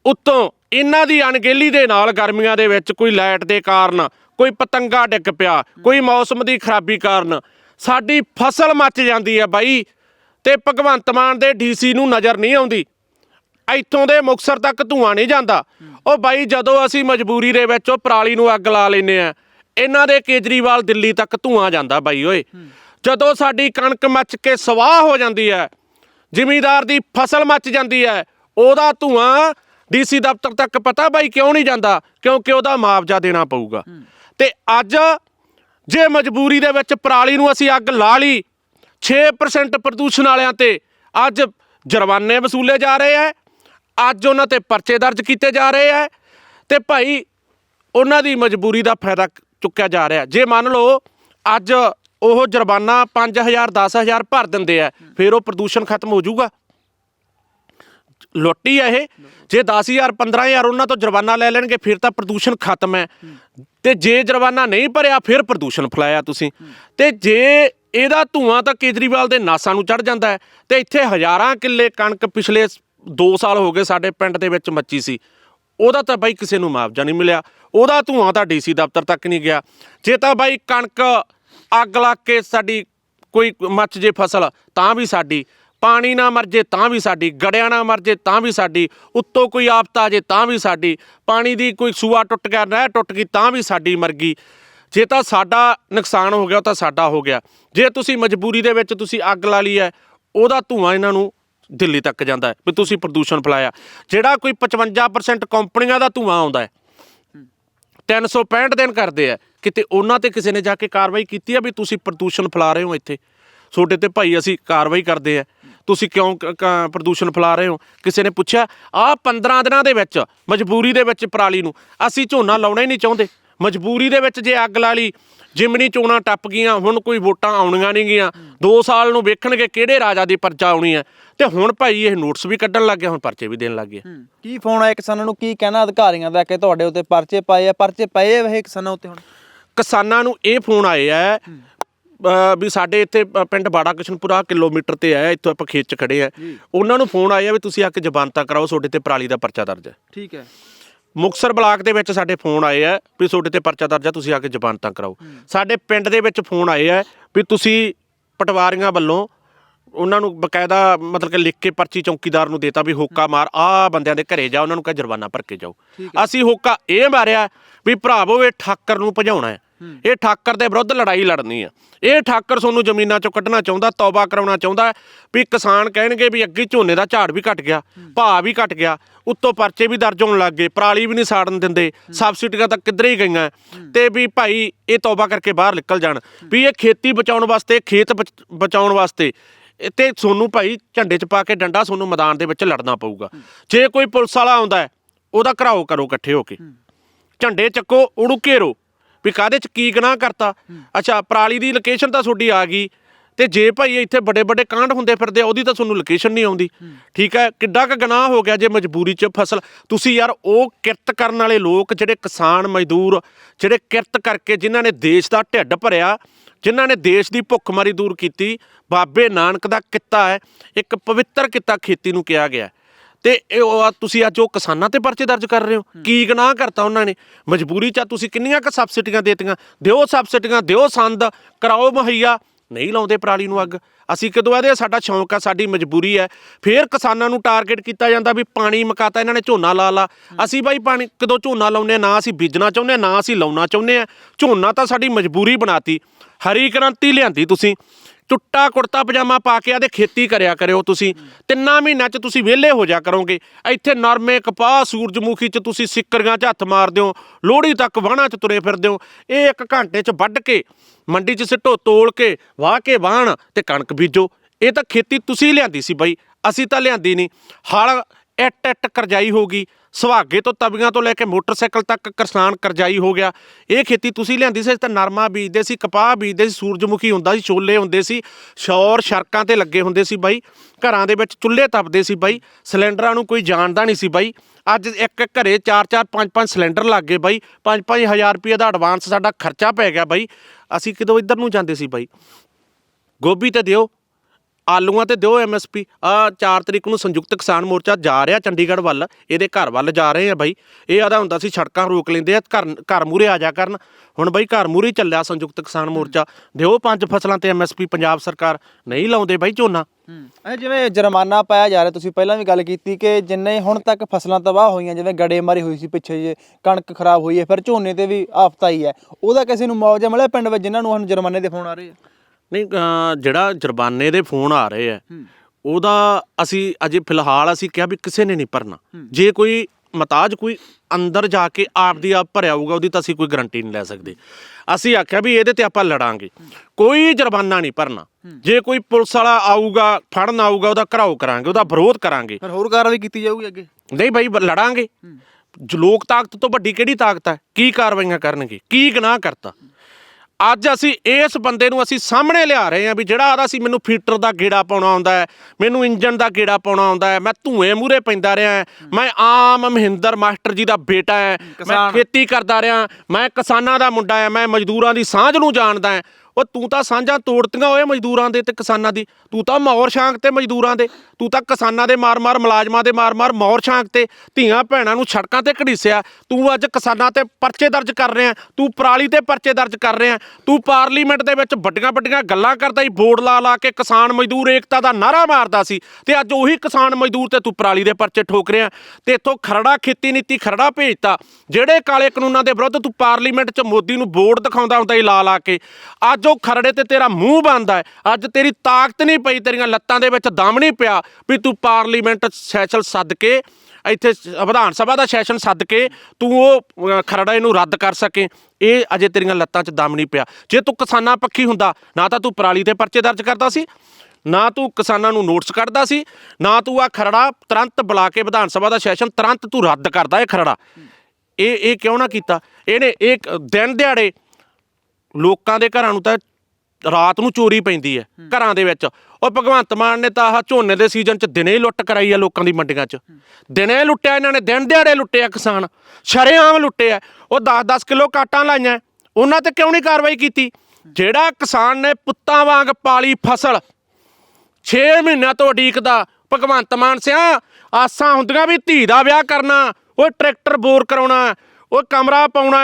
ਉੱਤੋਂ ਇਹਨਾਂ ਦੀ ਅਣਗਹਿਲੀ ਦੇ ਨਾਲ ਗਰਮੀਆਂ ਦੇ ਵਿੱਚ ਕੋਈ ਲਾਈਟ ਦੇ ਕਾਰਨ ਕੋਈ ਪਤੰਗਾ ਡਿੱਗ ਪਿਆ ਕੋਈ ਮੌਸਮ ਦੀ ਖਰਾਬੀ ਕਾਰਨ ਸਾਡੀ ਫਸਲ ਮੱਚ ਜਾਂਦੀ ਹੈ ਬਾਈ ਤੇ ਭਗਵੰਤ ਮਾਨ ਦੇ ਡੀਸੀ ਨੂੰ ਨਜ਼ਰ ਨਹੀਂ ਆਉਂਦੀ। ਇੱਥੋਂ ਦੇ ਮੁਕਸਰ ਤੱਕ ਧੂਆਂ ਨਹੀਂ ਜਾਂਦਾ। ਉਹ ਬਾਈ ਜਦੋਂ ਅਸੀਂ ਮਜਬੂਰੀ ਦੇ ਵਿੱਚ ਉਹ ਪਰਾਲੀ ਨੂੰ ਅੱਗ ਲਾ ਲੈਨੇ ਆ ਇਹਨਾਂ ਦੇ ਕੇਜਰੀਵਾਲ ਦਿੱਲੀ ਤੱਕ ਧੂਆਂ ਜਾਂਦਾ ਬਾਈ ਓਏ। ਜਦੋਂ ਸਾਡੀ ਕਣਕ ਮੱਚ ਕੇ ਸਵਾਹ ਹੋ ਜਾਂਦੀ ਹੈ ਜ਼ਿਮੀਦਾਰ ਦੀ ਫਸਲ ਮੱਚ ਜਾਂਦੀ ਹੈ ਉਹਦਾ ਧੂਆਂ ਡੀਸੀ ਦਫ਼ਤਰ ਤੱਕ ਪਤਾ ਬਾਈ ਕਿਉਂ ਨਹੀਂ ਜਾਂਦਾ? ਕਿਉਂਕਿ ਉਹਦਾ ਮੁਆਵਜ਼ਾ ਦੇਣਾ ਪਊਗਾ। ਤੇ ਅੱਜ ਜੇ ਮਜਬੂਰੀ ਦੇ ਵਿੱਚ ਪਰਾਲੀ ਨੂੰ ਅਸੀਂ ਅੱਗ ਲਾ ਲਈ 6% ਪ੍ਰਦੂਸ਼ਣ ਵਾਲਿਆਂ ਤੇ ਅੱਜ ਜੁਰਮਾਨੇ ਵਸੂਲੇ ਜਾ ਰਹੇ ਆ ਅੱਜ ਉਹਨਾਂ ਤੇ ਪਰਚੇ ਦਰਜ ਕੀਤੇ ਜਾ ਰਹੇ ਆ ਤੇ ਭਾਈ ਉਹਨਾਂ ਦੀ ਮਜਬੂਰੀ ਦਾ ਫਾਇਦਾ ਚੁੱਕਿਆ ਜਾ ਰਿਹਾ। ਜੇ ਮੰਨ ਲਓ ਅੱਜ ਉਹ ਜੁਰਮਾਨਾ 5000 10000 ਭਰ ਦਿੰਦੇ ਆ ਫਿਰ ਉਹ ਪ੍ਰਦੂਸ਼ਣ ਖਤਮ ਹੋ ਜਾਊਗਾ। ਲੁੱਟੀ ਹੈ ਇਹ। ਜੇ 10000 15000 ਉਹਨਾਂ ਤੋਂ ਜੁਰਮਾਨਾ ਲੈ ਲੈਣਗੇ, ਫਿਰ ਤਾਂ ਪ੍ਰਦੂਸ਼ਣ ਖਤਮ ਹੈ। ਤੇ ਜੇ ਜੁਰਮਾਨਾ ਨਹੀਂ ਭਰਿਆ, ਫਿਰ ਪ੍ਰਦੂਸ਼ਣ ਫਲਾਇਆ ਤੁਸੀਂ। ਤੇ ਜੇ ਇਹਦਾ ਧੂਆਂ ਤਾਂ ਕੇਜਰੀਵਾਲ ਦੇ ਨਾਸਾਂ ਨੂੰ ਚੜ ਜਾਂਦਾ ਹੈ। ਤੇ ਇੱਥੇ ਹਜ਼ਾਰਾਂ ਕਿੱਲੇ ਕਣਕ ਪਿਛਲੇ 2 ਸਾਲ ਹੋ ਗਏ ਸਾਡੇ ਪਿੰਡ ਦੇ ਵਿੱਚ ਮੱਚੀ ਸੀ। ਉਹਦਾ ਤਾਂ ਬਾਈ ਕਿਸੇ ਨੂੰ ਮੁਆਵਜ਼ਾ ਨਹੀਂ ਮਿਲਿਆ। ਉਹਦਾ ਧੂਆਂ ਤਾਂ ਡੀਸੀ ਦਫ਼ਤਰ ਤੱਕ ਨਹੀਂ ਗਿਆ। ਜੇ ਤਾਂ ਬਾਈ ਕਣਕ ਅੱਗ ਲੱਗ ਕੇ ਸਾਡੀ ਕੋਈ ਮੱਚ ਜੇ ਫਸਲ, ਤਾਂ ਵੀ ਸਾਡੀ। ਪਾਣੀ ਨਾ ਮਰ ਜੇ ਤਾਂ ਵੀ ਸਾਡੀ, ਗੜਿਆਂ ਨਾ ਮਰ ਜੇ ਤਾਂ ਵੀ ਸਾਡੀ, ਉੱਤੋਂ ਕੋਈ ਆਫਤ ਆ ਜੇ ਤਾਂ ਵੀ ਸਾਡੀ, ਪਾਣੀ ਦੀ ਕੋਈ ਸੂਆ ਟੁੱਟ ਗਿਆ, ਨਹਿਰ ਟੁੱਟ ਗਈ ਤਾਂ ਵੀ ਸਾਡੀ ਮਰ ਗਈ। ਜੇ ਤਾਂ ਸਾਡਾ ਨੁਕਸਾਨ ਹੋ ਗਿਆ, ਉਹ ਤਾਂ ਸਾਡਾ ਹੋ ਗਿਆ। ਜੇ ਤੁਸੀਂ ਮਜਬੂਰੀ ਦੇ ਵਿੱਚ ਤੁਸੀਂ ਅੱਗ ਲਾ ਲਈ ਹੈ, ਉਹਦਾ ਧੂਆਂ ਇਹਨਾਂ ਨੂੰ ਦਿੱਲੀ ਤੱਕ ਜਾਂਦਾ ਹੈ, ਵੀ ਤੁਸੀਂ ਪ੍ਰਦੂਸ਼ਣ ਫੈਲਾਇਆ। ਜਿਹੜਾ ਕੋਈ 55% ਕੰਪਨੀਆਂ ਦਾ ਧੂਆਂ ਆਉਂਦਾ ਹੈ 365 ਦਿਨ ਕਰਦੇ ਆ ਕਿਤੇ ਉਹਨਾਂ ਤੇ ਕਿਸੇ ਨੇ ਜਾ ਕੇ ਕਾਰਵਾਈ ਕੀਤੀ ਆ ਵੀ ਤੁਸੀਂ ਪ੍ਰਦੂਸ਼ਣ ਫੈਲਾ ਰਹੇ ਹੋ ਇੱਥੇ? ਤੁਹਾਡੇ ਤੇ ਭਾਈ ਅਸੀਂ ਕਾਰਵਾਈ ਕਰਦੇ ਆ ਤੁਸੀਂ ਕਿਉਂ ਕ- ਕ- ਪ੍ਰਦੂਸ਼ਣ ਫੈਲਾ ਰਹੇ ਹੋ? ਕਿਸੇ ਨੇ ਪੁੱਛਿਆ ਆ 15 ਦਿਨਾਂ ਦੇ ਵਿੱਚ ਮਜਬੂਰੀ ਦੇ ਵਿੱਚ ਪਰਾਲੀ ਨੂੰ। ਅਸੀਂ ਝੋਨਾ ਲਾਉਣਾ ਹੀ ਨਹੀਂ ਚਾਹੁੰਦੇ। ਮਜਬੂਰੀ ਦੇ ਵਿੱਚ ਜੇ ਅੱਗ ਲਾ ਲਈ ਜਿਮਨੀ ਚੋਣਾਂ ਟੱਪ ਗਈਆਂ ਹੁਣ ਕੋਈ ਵੋਟਾਂ ਆਉਣੀਆਂ ਨਹੀਂ ਗਈਆਂ। 2 ਸਾਲ ਨੂੰ ਵੇਖਣਗੇ ਕਿਹੜੇ ਰਾਜਾ ਦੀ ਪਰਚਾ ਆਉਣੀ ਹੈ। ਤੇ ਹੁਣ ਭਾਈ ਇਹ ਨੋਟਿਸ ਵੀ ਕੱਢਣ ਲੱਗ ਗਿਆ ਹੁਣ ਪਰਚੇ ਵੀ ਦੇਣ ਲੱਗ ਗਏ। ਕੀ ਫੋਨ ਆਇਆ ਕਿਸਾਨਾਂ ਨੂੰ? ਕੀ ਕਹਿਣਾ ਅਧਿਕਾਰੀਆਂ ਦਾ ਕਿ ਤੁਹਾਡੇ ਉੱਤੇ ਪਰਚੇ ਪਾਏ ਆ? ਪਰਚੇ ਪਏ ਆ ਵੈਸੇ ਕਿਸਾਨਾਂ ਉੱਤੇ ਹੁਣ? ਕਿਸਾਨਾਂ ਨੂੰ ਇਹ ਫੋਨ ਆਏ ਅ, ਵੀ ਸਾਡੇ ਇੱਥੇ ਪਿੰਡ ਬਾੜਾ ਕਿਸ਼ਨਪੁਰਾ ਕਿਲੋਮੀਟਰ ਤੇ ਹੈ ਇੱਥੋਂ ਆਪਾਂ ਖੇਤ 'ਚ ਖੜੇ ਆ। ਉਹਨਾਂ ਨੂੰ ਫੋਨ ਆਇਆ ਵੀ ਤੁਸੀਂ ਆ ਕੇ ਜ਼ਬਾਨਤਾ ਕਰਾਓ ਤੁਹਾਡੇ ਤੇ ਪਰਾਲੀ ਦਾ ਪਰਚਾ ਦਰਜ ਹੈ। ਠੀਕ ਹੈ। ਮੁਕਸਰ ਬਲਾਕ ਦੇ ਵਿੱਚ ਸਾਡੇ ਫੋਨ ਆਏ ਆ ਵੀ ਤੁਹਾਡੇ ਤੇ ਪਰਚਾ ਦਰਜ ਹੈ ਤੁਸੀਂ ਆ ਕੇ ਜ਼ਬਾਨਤਾਂ ਕਰਾਓ। ਸਾਡੇ ਪਿੰਡ ਦੇ ਵਿੱਚ ਫੋਨ ਆਏ ਆ ਵੀ ਤੁਸੀਂ ਪਟਵਾਰੀਆਂ ਵੱਲੋਂ ਉਹਨਾਂ ਨੂੰ ਬਕਾਇਦਾ ਮਤਲਬ ਕਿ ਲਿਖ ਕੇ ਪਰਚੀ ਚੌਕੀਦਾਰ ਨੂੰ ਦੇਤਾ ਵੀ ਹੋਕਾ ਮਾਰ ਆ ਬੰਦਿਆਂ ਦੇ ਘਰੇ ਜਾ ਉਹਨਾਂ ਨੂੰ ਕਹ ਜੁਰਮਾਨਾ ਭਰ ਕੇ ਜਾਓ। ਅਸੀਂ ਹੋਕਾ ਇਹ ਮਾਰਿਆ ਵੀ ਭਰਾਵੋ ਇਹ ਠਾਕਰ ਨੂੰ ਭਜਾਉਣਾ ਹੈ। ਇਹ ਠਾਕਰ ਦੇ ਵਿਰੁੱਧ ਲੜਾਈ ਲੜਨੀ ਆ। ਇਹ ਠਾਕਰ ਤੁਹਾਨੂੰ ਜ਼ਮੀਨਾਂ ਚੋਂ ਕੱਢਣਾ ਚਾਹੁੰਦਾ, ਤੌਬਾ ਕਰਾਉਣਾ ਚਾਹੁੰਦਾ, ਵੀ ਕਿਸਾਨ ਕਹਿਣਗੇ ਵੀ ਅੱਗੇ ਝੋਨੇ ਦਾ ਝਾੜ ਵੀ ਘਟ ਗਿਆ, ਭਾਅ ਵੀ ਘਟ ਗਿਆ, ਉੱਤੋਂ ਪਰਚੇ ਵੀ ਦਰਜ ਹੋਣ ਲੱਗ ਗਏ, ਪਰਾਲੀ ਵੀ ਨਹੀਂ ਸਾੜਨ ਦਿੰਦੇ, ਸਬਸਿਡੀਆਂ ਤਾਂ ਕਿੱਧਰ ਹੀ ਗਈਆਂ। ਤੇ ਵੀ ਭਾਈ ਇਹ ਤੌਬਾ ਕਰਕੇ ਬਾਹਰ ਨਿਕਲ ਜਾਣ। ਵੀ ਇਹ ਖੇਤੀ ਬਚਾਉਣ ਵਾਸਤੇ, ਖੇਤ ਬਚ- ਬਚਾਉਣ ਵਾਸਤੇ ਤੇ ਤੁਹਾਨੂੰ ਭਾਈ ਝੰਡੇ 'ਚ ਪਾ ਕੇ ਡੰਡਾ ਤੁਹਾਨੂੰ ਮੈਦਾਨ ਦੇ ਵਿੱਚ ਲੜਨਾ ਪਊਗਾ। ਜੇ ਕੋਈ ਪੁਲਿਸ ਵਾਲਾ ਆਉਂਦਾ, ਉਹਦਾ ਘਰਾਓ ਕਰੋ ਇਕੱਠੇ ਹੋ ਕੇ। ਝੰਡੇ ਚੱਕੋ ਉਹਨੂੰ ਘੇਰੋ। ਵੀ ਕਾਹਦੇ ਚ ਕੀ ਗੁਨਾਹ ਕਰਤਾ? ਅੱਛਾ ਪਰਾਲੀ ਦੀ ਲੋਕੇਸ਼ਨ ਤਾਂ ਤੁਹਾਡੀ ਆ ਗਈ। ਤੇ ਜੇ ਭਾਈ ਇੱਥੇ ਵੱਡੇ ਵੱਡੇ ਕਾਂਡ ਹੁੰਦੇ ਫਿਰਦੇ ਆ, ਉਹਦੀ ਤਾਂ ਤੁਹਾਨੂੰ ਲੋਕੇਸ਼ਨ ਨਹੀਂ ਆਉਂਦੀ। ਠੀਕ ਹੈ ਕਿੱਡਾ ਕ ਗੁਨਾਹ ਹੋ ਗਿਆ ਜੇ ਮਜਬੂਰੀ ਚ ਫਸਲ। ਤੁਸੀਂ ਯਾਰ ਉਹ ਕਿਰਤ ਕਰਨ ਵਾਲੇ ਲੋਕ ਜਿਹੜੇ ਕਿਸਾਨ ਮਜ਼ਦੂਰ ਜਿਹੜੇ ਕਿਰਤ ਕਰਕੇ ਜਿਨ੍ਹਾਂ ਨੇ ਦੇਸ਼ ਦਾ ਢਿੱਡ ਭਰਿਆ ਜਿਨ੍ਹਾਂ ਨੇ ਦੇਸ਼ ਦੀ ਭੁੱਖਮਰੀ ਦੂਰ ਕੀਤੀ ਬਾਬੇ ਨਾਨਕ ਦਾ ਕਿੱਤਾ ਹੈ ਇੱਕ ਪਵਿੱਤਰ ਕਿੱਤਾ ਖੇਤੀ ਨੂੰ ਕਿਹਾ ਗਿਆ ਤੇ ਇਹ ਉਹ ਆ ਤੁਸੀਂ ਅੱਜ ਉਹ ਕਿਸਾਨਾਂ ਤੇ ਪਰਚੇ ਦਰਜ ਕਰ ਰਹੇ ਹੋ। ਕੀ ਗੁਨਾਹ ਕਰਤਾ ਉਹਨਾਂ ਨੇ? ਮਜਬੂਰੀ ਚ ਆ ਤੁਸੀਂ ਕਿੰਨੀਆਂ ਕ ਸਬਸਿਡੀਆਂ ਦੇਤੀਆਂ? ਦਿਓ ਸਬਸਿਡੀਆਂ ਦਿਓ ਸੰਦ ਕਰਾਓ ਮੁਹੱਈਆ। ਨਹੀਂ ਲਾਉਂਦੇ ਪਰਾਲੀ ਨੂੰ ਅੱਗ। ਅਸੀਂ ਕਦੋਂ ਆਦੇ ਸਾਡਾ ਸ਼ੌਂਕ ਆ ਸਾਡੀ ਮਜਬੂਰੀ ਹੈ। ਫੇਰ ਕਿਸਾਨਾਂ ਨੂੰ ਟਾਰਗੇਟ ਕੀਤਾ ਜਾਂਦਾ ਵੀ ਪਾਣੀ ਮਕਾਤਾ ਇਹਨਾਂ ਨੇ ਝੋਨਾ ਲਾ ਲਾ। ਅਸੀਂ ਬਾਈ ਪਾਣੀ ਕਦੋਂ ਝੋਨਾ ਲਾਉਂਦੇ ਹਾਂ, ਨਾ ਅਸੀਂ ਬੀਜਣਾ ਚਾਹੁੰਦੇ ਨਾ ਅਸੀਂ ਲਾਉਣਾ ਚਾਹੁੰਦੇ ਆ। ਝੋਨਾ ਤਾਂ ਸਾਡੀ ਮਜਬੂਰੀ ਬਣਾਤੀ। ਹਰੀ ਕ੍ਰਾਂਤੀ ਲਿਆਂਦੀ ਤੁਸੀਂ। ਚੁੱਟਾ ਕੁੜਤਾ ਪਜਾਮਾ ਪਾ ਕੇ ਆਦੇ ਖੇਤੀ ਕਰਿਆ ਕਰਿਓ ਤੁਸੀਂ। ਤਿੰਨਾਂ ਮਹੀਨਿਆਂ 'ਚ ਤੁਸੀਂ ਵਿਹਲੇ ਹੋ ਜਾ ਕਰੋਗੇ। ਇੱਥੇ ਨਰਮੇ ਕਪਾਹ ਸੂਰਜਮੁਖੀ 'ਚ ਤੁਸੀਂ ਸਿੱਕਰੀਆਂ 'ਚ ਹੱਥ ਮਾਰਦੇ ਹੋ। ਲੋਹੜੀ ਤੱਕ ਵਾਹਣਾ 'ਚ ਤੁਰੇ ਫਿਰਦੇ ਹੋ। ਇਹ ਇੱਕ ਘੰਟੇ 'ਚ ਵੱਢ ਕੇ, ਮੰਡੀ 'ਚ ਸਿੱਟੋ, ਤੋਲ ਕੇ, ਵਾਹ ਕੇ ਵਾਹਣ ਤੇ ਕਣਕ ਬੀਜੋ। ਇਹ ਤਾਂ ਖੇਤੀ ਤੁਸੀਂ ਲਿਆਂਦੀ ਸੀ ਬਾਈ। ਅਸੀਂ ਤਾਂ ਲਿਆਂਦੀ ਨਹੀਂ। ਹਲ ਇੱਟ ਇੱਟ ਕਰਜਾਈ ਹੋ ਗਈ। ਸੁਹਾਗੇ ਤੋਂ ਤਵੀਆਂ ਤੋਂ ਲੈ ਕੇ ਮੋਟਰਸਾਈਕਲ ਤੱਕ ਕਿਸਾਨ ਕਰਜ਼ਾਈ ਹੋ ਗਿਆ। ਇਹ ਖੇਤੀ ਤੁਸੀਂ ਲਿਆਂਦੀ ਸੀ ਤਾਂ ਨਰਮਾ ਬੀਜਦੇ ਸੀ, ਕਪਾਹ ਬੀਜਦੇ ਸੀ, ਸੂਰਜਮੁਖੀ ਹੁੰਦਾ ਸੀ, ਛੋਲੇ ਹੁੰਦੇ ਸੀ, ਸ਼ੌਰ ਸ਼ਰਕਾਂ ਤੇ ਲੱਗੇ ਹੁੰਦੇ ਸੀ ਬਾਈ। ਘਰਾਂ ਦੇ ਵਿੱਚ ਚੁੱਲ੍ਹੇ ਤਪਦੇ ਸੀ ਬਾਈ, ਸਿਲੰਡਰਾਂ ਨੂੰ ਕੋਈ ਜਾਣਦਾ ਨਹੀਂ ਸੀ ਬਾਈ। ਅੱਜ ਇੱਕ ਇੱਕ ਘਰੇ 4-4 5-5 ਸਿਲੰਡਰ ਲੱਗ ਗਏ ਬਾਈ। 5-5 ਹਜ਼ਾਰ ਰੁਪਏ ਦਾ ਐਡਵਾਂਸ ਸਾਡਾ ਖਰਚਾ ਪੈ ਗਿਆ ਬਾਈ। ਅਸੀਂ ਕਿਦੋਂ ਇੱਧਰ ਨੂੰ ਜਾਂਦੇ ਸੀ ਬਾਈ? ਗੋਭੀ ਤੇ ਦਿਓ ਆਲੂਆਂ ਤੇ ਦਿਓ ਐਮਐਸਪੀ ਆ 4 ਤਰੀਕ ਨੂੰ ਸੰਯੁਕਤ ਕਿਸਾਨ ਮੋਰਚਾ ਜਾ ਰਿਹਾ ਚੰਡੀਗੜ੍ਹ ਵੱਲ, ਇਹਦੇ ਘਰ ਵੱਲ ਜਾ ਰਹੇ ਆ ਬਾਈ। ਇਹ ਆਦਾ ਹੁੰਦਾ ਸੀ ਸੜਕਾਂ ਰੋਕ ਲੈਂਦੇ ਆ, ਘਰ ਘਰ ਮੂਰੇ ਆ ਜਾ ਕਰਨ। ਹੁਣ ਬਾਈ ਘਰ ਮੂਰੇ ਚੱਲਿਆ ਸੰਯੁਕਤ ਕਿਸਾਨ ਮੋਰਚਾ। ਦਿਓ ਪੰਜ ਫਸਲਾਂ ਤੇ ਐਮਐਸਪੀ ਪੰਜਾਬ ਸਰਕਾਰ ਨਹੀਂ ਲਾਉਂਦੇ ਬਾਈ ਝੋਨਾ। ਇਹ ਜਿਵੇਂ ਜੁਰਮਾਨਾ ਪਾਇਆ ਜਾ ਰਿਹਾ, ਤੁਸੀਂ ਪਹਿਲਾਂ ਵੀ ਗੱਲ ਕੀਤੀ ਕਿ ਜਿੰਨੇ ਹੁਣ ਤੱਕ ਫਸਲਾਂ ਤਬਾਹ ਹੋਈਆਂ, ਜਿਵੇਂ ਗੜੇਮਾਰੀ ਹੋਈ ਸੀ ਪਿੱਛੇ ਜੇ, ਕਣਕ ਖਰਾਬ ਹੋਈ ਹੈ, ਫਿਰ ਝੋਨੇ ਤੇ ਵੀ ਆਫਤ ਆਈ ਹੈ। ਉਹਦਾ ਕਿਸੇ ਨੂੰ ਮੁਆਵਜ਼ਾ ਮਿਲਿਆ ਪਿੰਡ ਵਿੱਚ, ਜਿਨ੍ਹਾਂ ਨੂੰ ਹੁਣ ਜੁਰਮਾਨੇ ਦੇ ਫੋਨ ਆ ਰਹੇ ਆ? ਨਹੀਂ ਜਿਹੜਾ ਜੁਰਮਾਨੇ ਦੇ ਫੋਨ ਆ ਰਹੇ ਆ ਉਹਦਾ ਅਸੀਂ ਅਜੇ ਫਿਲਹਾਲ ਅਸੀਂ ਕਿਹਾ ਵੀ ਕਿਸੇ ਨੇ ਨਹੀਂ ਭਰਨਾ। ਜੇ ਕੋਈ ਮਤਾਜ ਕੋਈ ਅੰਦਰ ਜਾ ਕੇ ਆਪ ਦੀ ਆਪ ਭਰਿਆ ਹੋਊਗਾ ਉਹਦੀ ਤਾਂ ਅਸੀਂ ਕੋਈ ਗਾਰੰਟੀ ਨਹੀਂ ਲੈ ਸਕਦੇ। ਅਸੀਂ ਆਖਿਆ ਵੀ ਇਹਦੇ ਤੇ ਆਪਾਂ ਲੜਾਂਗੇ। ਕੋਈ ਜੁਰਮਾਨਾ ਨਹੀਂ ਭਰਨਾ। ਜੇ ਕੋਈ ਪੁਲਿਸ ਵਾਲਾ ਆਊਗਾ ਫੜਨ ਆਊਗਾ ਉਹਦਾ ਘਰਾਓ ਕਰਾਂਗੇ ਉਹਦਾ ਵਿਰੋਧ ਕਰਾਂਗੇ। ਫਿਰ ਹੋਰ ਕਾਰਵਾਈ ਕੀਤੀ ਜਾਊਗੀ ਅੱਗੇ? ਨਹੀਂ ਭਾਈ ਲੜਾਂਗੇ। ਜ- ਲੋਕ ਤਾਕਤ ਤੋਂ ਵੱਡੀ ਕਿਹੜੀ ਤਾਕਤ ਹੈ ਕੀ ਕਾਰਵਾਈਆਂ ਕਰਨਗੇ? ਕੀ ਗੁਨਾਹ ਕਰਤਾ? ਅੱਜ ਅਸੀਂ ਇਸ ਬੰਦੇ ਨੂੰ ਅਸੀਂ ਸਾਹਮਣੇ ਲਿਆ ਰਹੇ ਹਾਂ ਵੀ ਜਿਹੜਾ ਆਦਾ ਸੀ ਮੈਨੂੰ ਫੀਟਰ ਦਾ ਗੇੜਾ ਪਾਉਣਾ ਆਉਂਦਾ ਹੈ ਮੈਨੂੰ ਇੰਜਨ ਦਾ ਗੇੜਾ ਪਾਉਣਾ ਆਉਂਦਾ ਹੈ ਮੈਂ ਧੂਏ ਮੂਰੇ ਪੈਂਦਾ ਰਿਹਾ ਮੈਂ ਆਮ ਮਹਿੰਦਰ ਮਾਸਟਰ ਜੀ ਦਾ ਬੇਟਾ ਹੈ ਮੈਂ ਕਿਸਾਨ। ਖੇਤੀ ਕਰਦਾ ਰਿਹਾ ਮੈਂ ਕਿਸਾਨਾਂ ਦਾ ਮੁੰਡਾ ਹੈ ਮੈਂ ਮਜ਼ਦੂਰਾਂ ਦੀ ਸਾਂਝ ਨੂੰ ਜਾਣਦਾ ਹਾਂ ਉਹ ਤੂੰ ਤਾਂ ਸਾਂਝਾਂ ਤੋੜਤੀਆਂ ਓਏ ਮਜ਼ਦੂਰਾਂ ਦੇ ਤੇ ਕਿਸਾਨਾਂ ਦੀ। ਤੂੰ ਤਾਂ ਮੌਰ ਸ਼ਾਂਕ ਤੇ ਮਜ਼ਦੂਰਾਂ ਦੇ। ਤੂੰ ਤਾਂ ਕਿਸਾਨਾਂ ਦੇ ਮਾਰ-ਮਾਰ ਮੁਲਾਜ਼ਮਾਂ ਦੇ ਮਾਰ-ਮਾਰ ਮੌਰ ਸ਼ਾਂਕ ਤੇ, ਧੀਆਂ ਭੈਣਾਂ ਨੂੰ ਸੜਕਾਂ ਤੇ ਘੜੀਸਿਆ। ਤੂੰ ਅੱਜ ਕਿਸਾਨਾਂ ਤੇ ਪਰਚੇ ਦਰਜ ਕਰ ਰਿਹਾ। ਤੂੰ ਪਰਾਲੀ ਤੇ ਪਰਚੇ ਦਰਜ ਕਰ ਰਿਹਾ। ਤੂੰ ਪਾਰਲੀਮੈਂਟ ਦੇ ਵਿੱਚ ਵੱਡੀਆਂ-ਵੱਡੀਆਂ ਗੱਲਾਂ ਕਰਦਾ ਹੀ ਬੋਰਡ ਲਾ ਲਾ ਕੇ ਕਿਸਾਨ ਮਜ਼ਦੂਰ ਏਕਤਾ ਦਾ ਨਾਰਾ ਮਾਰਦਾ ਸੀ। ਤੇ ਅੱਜ ਉਹੀ ਕਿਸਾਨ ਮਜ਼ਦੂਰ ਤੇ ਤੂੰ ਪਰਾਲੀ ਦੇ ਪਰਚੇ ਠੋਕ ਰਿਹਾ। ਤੇ ਇੱਥੋਂ ਖਰੜਾ ਖੇਤੀ ਨੀਤੀ ਖਰੜਾ ਭੇਜਤਾ। ਜਿਹੜੇ ਕਾਲੇ ਕਾਨੂੰਨਾਂ ਦੇ ਵਿਰੁੱਧ ਤੂੰ ਪਾਰਲੀਮੈਂਟ 'ਚ ਮੋਦੀ ਨੂੰ ਬੋਰਡ ਦਿਖਾਉਂਦਾ ਹੁੰਦਾ ਹੀ ਲਾ ਲਾ ਕੇ। ਅੱਜ ਅੱਜ ਉਹ ਖਰੜੇ ਤੇ ਤੇਰਾ ਮੂੰਹ ਬੰਦ ਹੈ, ਅੱਜ ਤੇਰੀ ਤਾਕਤ ਨਹੀਂ ਪਈ, ਤੇਰੀਆਂ ਲੱਤਾਂ ਦੇ ਵਿੱਚ ਦਮ ਨਹੀਂ ਪਿਆ ਵੀ ਤੂੰ ਪਾਰਲੀਮੈਂਟ ਸੈਸ਼ਨ ਸੱਦ ਕੇ, ਇੱਥੇ ਵਿਧਾਨ ਸਭਾ ਦਾ ਸੈਸ਼ਨ ਸੱਦ ਕੇ ਤੂੰ ਉਹ ਖਰੜਾ ਇਹਨੂੰ ਰੱਦ ਕਰ ਸਕੇ। ਇਹ ਅਜੇ ਤੇਰੀਆਂ ਲੱਤਾਂ 'ਚ ਦਮ ਨਹੀਂ ਪਿਆ। ਜੇ ਤੂੰ ਕਿਸਾਨਾਂ ਪੱਖੀ ਹੁੰਦਾ, ਨਾ ਤਾਂ ਤੂੰ ਪਰਾਲੀ ਤੇ ਪਰਚੇ ਦਰਜ ਕਰਦਾ ਸੀ, ਨਾ ਤੂੰ ਕਿਸਾਨਾਂ ਨੂੰ ਨੋਟਿਸ ਕੱਢਦਾ ਸੀ, ਨਾ ਤੂੰ ਆ ਖਰੜਾ ਤੁਰੰਤ ਬੁਲਾ ਕੇ ਵਿਧਾਨ ਸਭਾ ਦਾ ਸੈਸ਼ਨ ਤੁਰੰਤ ਤੂੰ ਰੱਦ ਕਰਦਾ, ਇਹ ਖਰੜਾ। ਇਹ ਇਹ ਕਿਉਂ ਨਾ ਕੀਤਾ? ਇਹਨੇ ਇੱਕ ਦਿਨ ਦਿਹਾੜੇ ਲੋਕਾਂ ਦੇ ਘਰਾਂ ਨੂੰ ਤਾਂ ਰਾਤ ਨੂੰ ਚੋਰੀ ਪੈਂਦੀ ਹੈ ਘਰਾਂ ਦੇ ਵਿੱਚ। ਉਹ ਭਗਵੰਤ ਮਾਨ ਨੇ ਤਾਂ ਆਹ ਝੋਨੇ ਦੇ ਸੀਜ਼ਨ 'ਚ ਦਿਨੇ ਹੀ ਲੁੱਟ ਕਰਾਈ ਆ ਲੋਕਾਂ ਦੀ ਮੰਡੀਆਂ 'ਚ। ਦਿਨੇ ਲੁੱਟਿਆ ਇਹਨਾਂ ਨੇ ਦਿਨ ਦਿਹਾੜੇ ਲੁੱਟਿਆ ਕਿਸਾਨ। ਸ਼ਰੇਆਮ ਲੁੱਟਿਆ ਉਹ 10-10 ਕਿਲੋ ਕਾਟਾਂ ਲਾਈਆਂ। ਉਹਨਾਂ ਤੇ ਕਿਉਂ ਨਹੀਂ ਕਾਰਵਾਈ ਕੀਤੀ? ਜਿਹੜਾ ਕਿਸਾਨ ਨੇ ਪੁੱਤਾਂ ਵਾਂਗ ਪਾਲੀ ਫਸਲ 6 ਮਹੀਨਿਆਂ ਤੋਂ ਉਡੀਕਦਾ ਭਗਵੰਤ ਮਾਨ ਸਿਆ ਆਸਾਂ ਹੁੰਦੀਆਂ ਵੀ ਧੀ ਦਾ ਵਿਆਹ ਕਰਨਾ ਉਹ ਟਰੈਕਟਰ ਬੋਰ ਕਰਾਉਣਾ ਉਹ ਕਮਰਾ ਪਾਉਣਾ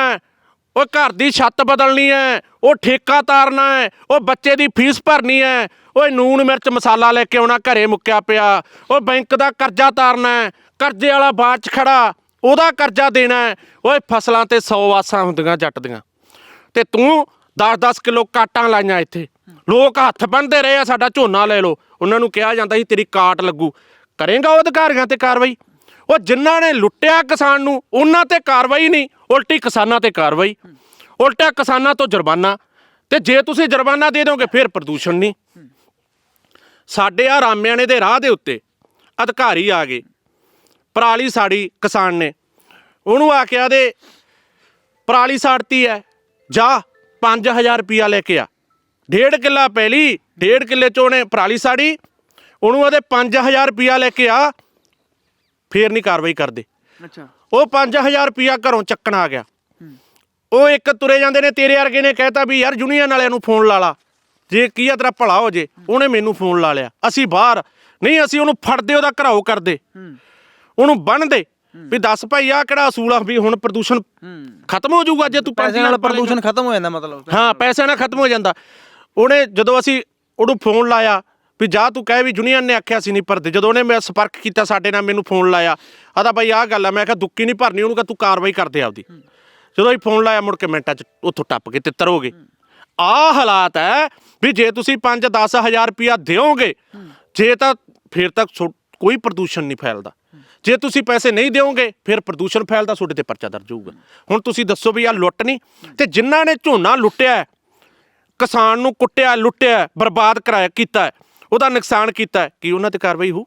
ਉਹ ਘਰ ਦੀ ਛੱਤ ਬਦਲਣੀ ਹੈ ਉਹ ਠੇਕਾ ਤਾਰਨਾ ਹੈ ਉਹ ਬੱਚੇ ਦੀ ਫੀਸ ਭਰਨੀ ਹੈ ਓਏ ਨੂਨ ਮਿਰਚ ਮਸਾਲਾ ਲੈ ਕੇ ਆਉਣਾ ਘਰੇ ਮੁੱਕਿਆ ਪਿਆ। ਉਹ ਬੈਂਕ ਦਾ ਕਰਜ਼ਾ ਤਾਰਨਾ ਹੈ ਕਰਜ਼ੇ ਵਾਲਾ ਬਾਅਦ ਚ ਖੜਾ, ਉਹਦਾ ਕਰਜ਼ਾ ਦੇਣਾ ਹੈ ਓਏ ਫਸਲਾਂ ਤੇ 100 ਆਸਾਂ ਹੁੰਦੀਆਂ ਜੱਟ ਦੀਆਂ। ਤੇ ਤੂੰ 10-10 ਕਿਲੋ ਕਾਟਾਂ ਲਾਈਆਂ ਇੱਥੇ। ਲੋਕ ਹੱਥ ਬੰਨਦੇ ਰਹੇ ਆ, ਸਾਡਾ ਝੋਨਾ ਲੈ ਲਓ। ਉਹਨਾਂ ਨੂੰ ਕਿਹਾ ਜਾਂਦਾ ਸੀ, ਤੇਰੀ ਕਾਟ ਲੱਗੂ। ਕਰੇਗਾ ਉਹ ਅਧਿਕਾਰੀਆਂ ਤੇ ਕਾਰਵਾਈ? ਉਹ ਜਿਨ੍ਹਾਂ ਨੇ ਲੁੱਟਿਆ ਕਿਸਾਨ ਨੂੰ, ਉਹਨਾਂ ਤੇ ਕਾਰਵਾਈ ਨਹੀਂ, ਉਲਟੀ ਕਿਸਾਨਾਂ ਤੇ ਕਾਰਵਾਈ। ਉਲਟਾ ਕਿਸਾਨਾਂ ਤੋਂ ਜੁਰਮਾਨਾ। ਤੇ ਜੇ ਤੁਸੀਂ ਜੁਰਮਾਨਾ ਦੇ ਦੋਗੇ ਫਿਰ ਪ੍ਰਦੂਸ਼ਣ ਨਹੀਂ। ਸਾਡੇ ਆ ਰਾਮਿਆਣੇ ਦੇ ਰਾਹ ਦੇ ਉੱਤੇ ਅਧਿਕਾਰੀ ਆ ਗਏ। ਪਰਾਲੀ ਸਾੜੀ ਕਿਸਾਨ ਨੇ। ਉਹਨੂੰ ਆ ਕੇ ਆਦੇ, ਪਰਾਲੀ ਸਾੜਤੀ ਹੈ ਜਾ 5000 ਰੁਪਿਆ ਲੈ ਕੇ ਆ। ਡੇਢ ਕਿੱਲਾ ਪਹਿਲੀ ਡੇਢ ਕਿੱਲੇ 'ਚੋਂ ਉਹਨੇ ਪਰਾਲੀ ਸਾੜੀ। ਉਹਨੂੰ ਉਹਦੇ 5000 ਰੁਪਿਆ ਲੈ ਕੇ ਆ। ਫੇਰ ਨਹੀਂ ਕਾਰਵਾਈ ਕਰਦੇ। ਅੱਛਾ। ਉਹ 5000 ਰੁਪਿਆ ਘਰੋਂ ਚੱਕਣ ਆ ਗਿਆ। ਉਹ ਇੱਕ ਤੁਰੇ ਜਾਂਦੇ ਨੇ ਤੇਰੇ ਵਰਗੇ ਨੇ ਕਹਿਤਾ ਵੀ ਯਾਰ ਯੂਨੀਅਨ ਵਾਲਿਆਂ ਨੂੰ ਫੋਨ ਲਾ ਲਾ। ਜੇ ਕੀ ਆ ਤੇਰਾ ਭਲਾ ਹੋ ਜੇ ਉਹਨੇ ਮੈਨੂੰ ਫੋਨ ਲਾ ਲਿਆ। ਅਸੀਂ ਬਾਹਰ ਨਹੀਂ ਅਸੀਂ ਉਹਨੂੰ ਫੜਦੇ ਉਹਦਾ ਘਰਾਓ ਕਰਦੇ। ਉਹਨੂੰ ਬੰਨਦੇ ਵੀ ਦੱਸ ਭਾਈ ਆ ਕਿਹੜਾ ਅਸੂਲ ਆ ਵੀ ਹੁਣ ਪ੍ਰਦੂਸ਼ਣ ਖਤਮ ਹੋ ਜਾਊਗਾ ਜੇ ਤੂੰ ਪੈਸੇ ਨਾਲ ਪ੍ਰਦੂਸ਼ਣ ਖਤਮ ਹੋ ਜਾਂਦਾ ਮਤਲਬ। ਹਾਂ ਪੈਸੇ ਨਾਲ ਖਤਮ ਹੋ ਜਾਂਦਾ। ਉਹਨੇ ਜਦੋਂ ਅਸੀਂ ਉਹਨੂੰ ਫੋਨ ਲਾਇਆ ਵੀ ਜਾ ਤੂੰ ਕਹੇ ਵੀ ਯੂਨੀਅਨ ਨੇ ਆਖਿਆ ਸੀ ਨਹੀਂ ਭਰਦੇ। ਜਦੋਂ ਉਹਨੇ ਮੈਂ ਸੰਪਰਕ ਕੀਤਾ ਸਾਡੇ ਨਾਲ ਮੈਨੂੰ ਫੋਨ ਲਾਇਆ। ਆਦਾ ਭਾਈ ਆਹ ਗੱਲ ਆ ਮੈਂ ਕਿਹਾ ਦੁੱਕੀ ਨਹੀਂ ਭਰਨੀ ਉਹਨੂੰ ਕਹ ਤੂੰ ਕਾਰਵਾਈ ਕਰਦੇ ਆਪਦੀ। ਜਦੋਂ ਅਸੀਂ ਫੋਨ ਲਾਇਆ ਮੁੜ ਕੇ ਮਿੰਟਾਂ 'ਚ ਉੱਥੋਂ ਟੱਪ ਕੇ ਤਿੱਤਰ ਹੋ ਗਏ। ਆਹ ਹਾਲਾਤ ਹੈ ਵੀ ਜੇ ਤੁਸੀਂ 5-10 ਹਜ਼ਾਰ ਰੁਪਿਆ ਦਿਓਗੇ ਜੇ ਤਾਂ ਫਿਰ ਤੱਕ ਕੋਈ ਪ੍ਰਦੂਸ਼ਣ ਨਹੀਂ ਫੈਲਦਾ। ਜੇ ਤੁਸੀਂ ਪੈਸੇ ਨਹੀਂ ਦਿਓਗੇ ਫਿਰ ਪ੍ਰਦੂਸ਼ਣ ਫੈਲਦਾ ਤੁਹਾਡੇ ਤੇ ਪਰਚਾ ਦਰਜ ਹੋਊਗਾ। ਹੁਣ ਤੁਸੀਂ ਦੱਸੋ ਵੀ ਆ ਲੁੱਟ ਨਹੀਂ। ਤੇ ਜਿਨ੍ਹਾਂ ਨੇ ਝੋਨਾ ਲੁੱਟਿਆ ਕਿਸਾਨ ਨੂੰ ਕੁੱਟਿਆ ਲੁੱਟਿਆ ਬਰਬਾਦ ਕਰਾਇਆ ਕੀਤਾ ਉਹਦਾ ਨੁਕਸਾਨ ਕੀਤਾ ਕੀ ਉਹਨਾਂ ਤੇ ਕਾਰਵਾਈ ਹੋ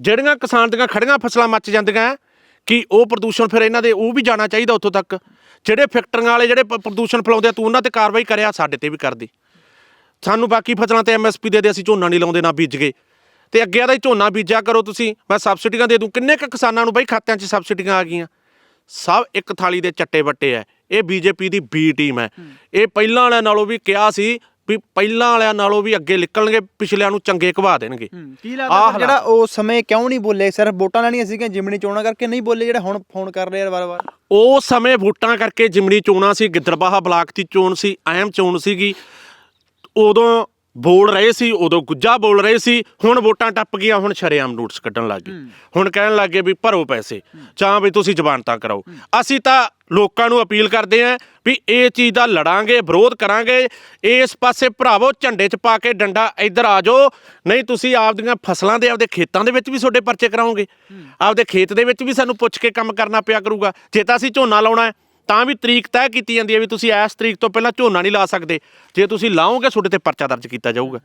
ਜਿਹੜੀਆਂ ਕਿਸਾਨ ਦੀਆਂ ਖੜੀਆਂ ਫਸਲਾਂ ਮੱਚ ਜਾਂਦੀਆਂ ਕਿ ਉਹ ਪ੍ਰਦੂਸ਼ਣ ਫਿਰ ਇਹਨਾਂ ਦੇ ਉਹ ਵੀ ਜਾਣਾ ਚਾਹੀਦਾ ਉੱਥੋਂ ਤੱਕ? ਜਿਹੜੇ ਫੈਕਟਰੀਆਂ ਵਾਲੇ ਜਿਹੜੇ ਪ੍ਰਦੂਸ਼ਣ ਫੈਲਾਉਂਦੇ ਆ ਤੂੰ ਉਹਨਾਂ ਤੇ ਕਾਰਵਾਈ ਕਰਿਆ ਸਾਡੇ ਤੇ ਵੀ ਕਰਦੀ। ਸਾਨੂੰ ਬਾਕੀ ਫਸਲਾਂ ਤੇ ਐਮਐਸਪੀ ਦੇ ਦੇ ਅਸੀਂ ਝੋਨਾ ਨਹੀਂ ਲਾਉਂਦੇ ਨਾ ਬੀਜ ਗਏ ਤੇ ਅੱਗੇ ਆਦਾ ਝੋਨਾ ਬੀਜਿਆ ਕਰੋ ਤੁਸੀਂ ਮੈਂ ਸਬਸਿਡੀਆਂ ਦੇ ਦੂੰ। ਕਿੰਨੇ ਕੁ ਕਿਸਾਨਾਂ ਨੂੰ ਬਈ ਖਾਤਿਆਂ 'ਚ ਸਬਸਿਡੀਆਂ ਆ ਗਈਆਂ? ਸਭ ਇੱਕ ਥਾਲੀ ਦੇ ਚੱਟੇ ਵੱਟੇ ਐ ਇਹ ਬੀਜੇਪੀ ਦੀ ਬੀ ਟੀਮ ਹੈ। ਇਹ ਪਹਿਲਾਂ ਵਾਲਿਆਂ ਨਾਲੋਂ ਵੀ ਕਿਹਾ ਸੀ ਵੀ ਪਹਿਲਾਂ ਵਾਲਿਆਂ ਨਾਲੋਂ ਵੀ ਅੱਗੇ ਨਿਕਲਣਗੇ ਪਿਛਲਿਆਂ ਨੂੰ ਚੰਗੇ ਘਵਾ ਦੇਣਗੇ। ਕੀ ਲੱਗਦਾ ਜਿਹੜਾ ਉਸ ਸਮੇਂ ਕਿਉਂ ਨਹੀਂ ਬੋਲੇ? ਸਿਰਫ ਵੋਟਾਂ ਲੈਣੀਆਂ ਸੀਗੀਆਂ ਜਿਮਣੀ ਚੋਣਾਂ ਕਰਕੇ ਨਹੀਂ ਬੋਲੇ ਜਿਹੜਾ ਹੁਣ ਫੋਨ ਕਰ ਰਹੇ ਆ ਵਾਰ-ਵਾਰ। ਉਹ ਸਮੇਂ ਵੋਟਾਂ ਕਰਕੇ ਜਿਮਣੀ ਚੋਣਾਂ ਸੀ ਗਿੱਦੜਬਾਹਾ ਬਲਾਕ ਦੀ ਚੋਣ ਸੀ ਅਹਿਮ ਚੋਣ ਸੀਗੀ। ਉਦੋਂ ਬੋਲ ਰਹੇ ਸੀ ਉਦੋਂ ਗੁੱਜਾ ਬੋਲ ਰਹੇ ਸੀ ਹੁਣ ਵੋਟਾਂ ਟੱਪ ਗਈਆਂ ਹੁਣ ਸ਼ਰੇਆਮ ਨੋਟਸ ਕੱਢਣ ਲੱਗ ਗਏ। ਹੁਣ ਕਹਿਣ ਲੱਗੇ ਵੀ ਭਰੋ ਪੈਸੇ ਜਾਂ ਵੀ ਤੁਸੀਂ ਜ਼ਮਾਨਤਾਂ ਕਰਾਓ। ਅਸੀਂ ਤਾਂ ਲੋਕਾਂ ਨੂੰ ਅਪੀਲ ਕਰਦੇ ਆਂ ਵੀ ਇਹ ਚੀਜ਼ ਦਾ ਲੜਾਂਗੇ ਵਿਰੋਧ ਕਰਾਂਗੇ ਇਸ ਪਾਸੇ ਭਰਾਵੋ ਝੰਡੇ 'ਚ ਪਾ ਕੇ ਡੰਡਾ ਇੱਧਰ ਆ ਜਾਓ। ਨਹੀਂ ਤੁਸੀਂ ਆਪਦੀਆਂ ਫਸਲਾਂ ਦੇ ਆਪਦੇ ਖੇਤਾਂ ਦੇ ਵਿੱਚ ਵੀ ਤੁਹਾਡੇ ਪਰਚੇ ਕਰਾਓਗੇ। ਆਪਦੇ ਖੇਤ ਦੇ ਵਿੱਚ ਵੀ ਸਾਨੂੰ ਪੁੱਛ ਕੇ ਕੰਮ ਕਰਨਾ ਪਿਆ ਕਰੂਗਾ। ਜੇ ਤਾਂ ਅਸੀਂ ਝੋਨਾ ਲਾਉਣਾ ਹੈ ਤਾਂ ਵੀ ਤਰੀਕ ਤੈਅ ਕੀਤੀ ਜਾਂਦੀ ਹੈ ਵੀ ਤੁਸੀਂ ਇਸ ਤਰੀਕ ਤੋਂ ਪਹਿਲਾਂ ਝੋਨਾ ਨਹੀਂ ਲਾ ਸਕਦੇ। ਜੇ ਤੁਸੀਂ ਲਾਓਗੇ, ਤੁਹਾਡੇ ਤੇ ਪਰਚਾ ਦਰਜ ਕੀਤਾ ਜਾਊਗਾ।